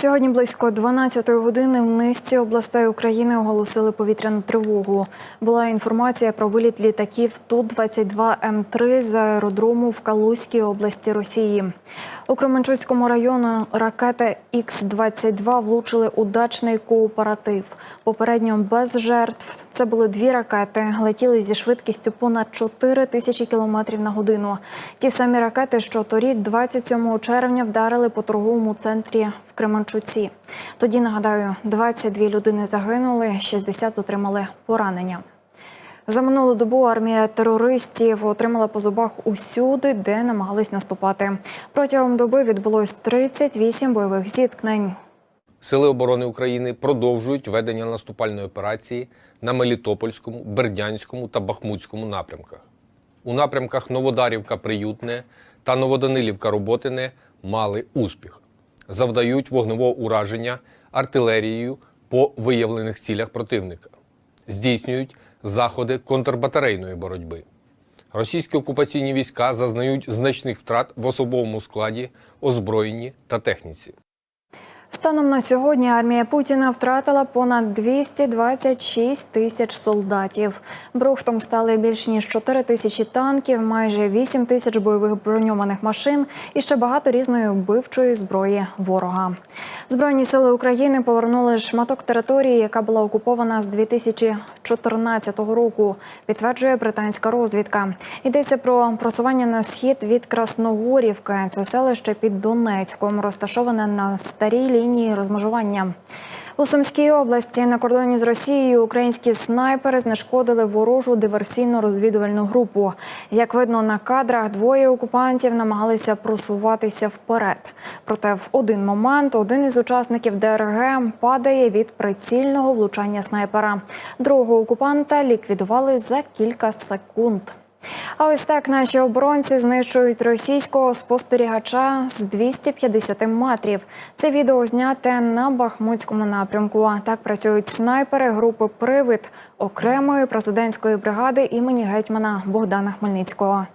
Сьогодні близько 12 години в низці областей України оголосили повітряну тривогу. Була інформація про виліт літаків Ту-22М3 з аеродрому в Калузькій області Росії. У Кременчуцькому району ракети Х-22 влучили у дачний кооператив. Попередньо без жертв. Це були дві ракети, летіли зі швидкістю понад 4 тисячі кілометрів на годину. Ті самі ракети, що торік, 27 червня, вдарили по торговому центрі в Кременчуці. Тоді нагадаю, 22 людини загинули, 60 отримали поранення. За минулу добу армія терористів отримала по зубах усюди, де намагались наступати. Протягом доби відбулось 38 бойових зіткнень. Сили оборони України продовжують ведення наступальної операції на Мелітопольському, Бердянському та Бахмутському напрямках. У напрямках Новодарівка Приютне та Новоданилівка Роботине мали успіх. Завдають вогневого ураження артилерією по виявлених цілях противника. Здійснюють заходи контрбатарейної боротьби. Російські окупаційні війська зазнають значних втрат в особовому складі, озброєнні та техніці. Станом на сьогодні армія Путіна втратила понад 226 тисяч солдатів. Брухтом стали більш ніж 4 тисячі танків, майже 8 тисяч бойових броньованих машин і ще багато різної вбивчої зброї ворога. Збройні сили України повернули шматок території, яка була окупована з 2014 року. Підтверджує британська розвідка. Йдеться про просування на схід від Красногорівки. Це селище під Донецьком, розташоване на старій лінії розмежування. У Сумській області на кордоні з Росією українські снайпери знешкодили ворожу диверсійно-розвідувальну групу. Як видно на кадрах, двоє окупантів намагалися просуватися вперед. Проте в один момент один із учасників ДРГ падає від прицільного влучання снайпера. Другого окупанта ліквідували за кілька секунд. А ось так наші оборонці знищують російського спостерігача з 250 метрів. Це відео зняте на Бахмутському напрямку. Так працюють снайпери групи Привид окремої президентської бригади імені гетьмана Богдана Хмельницького.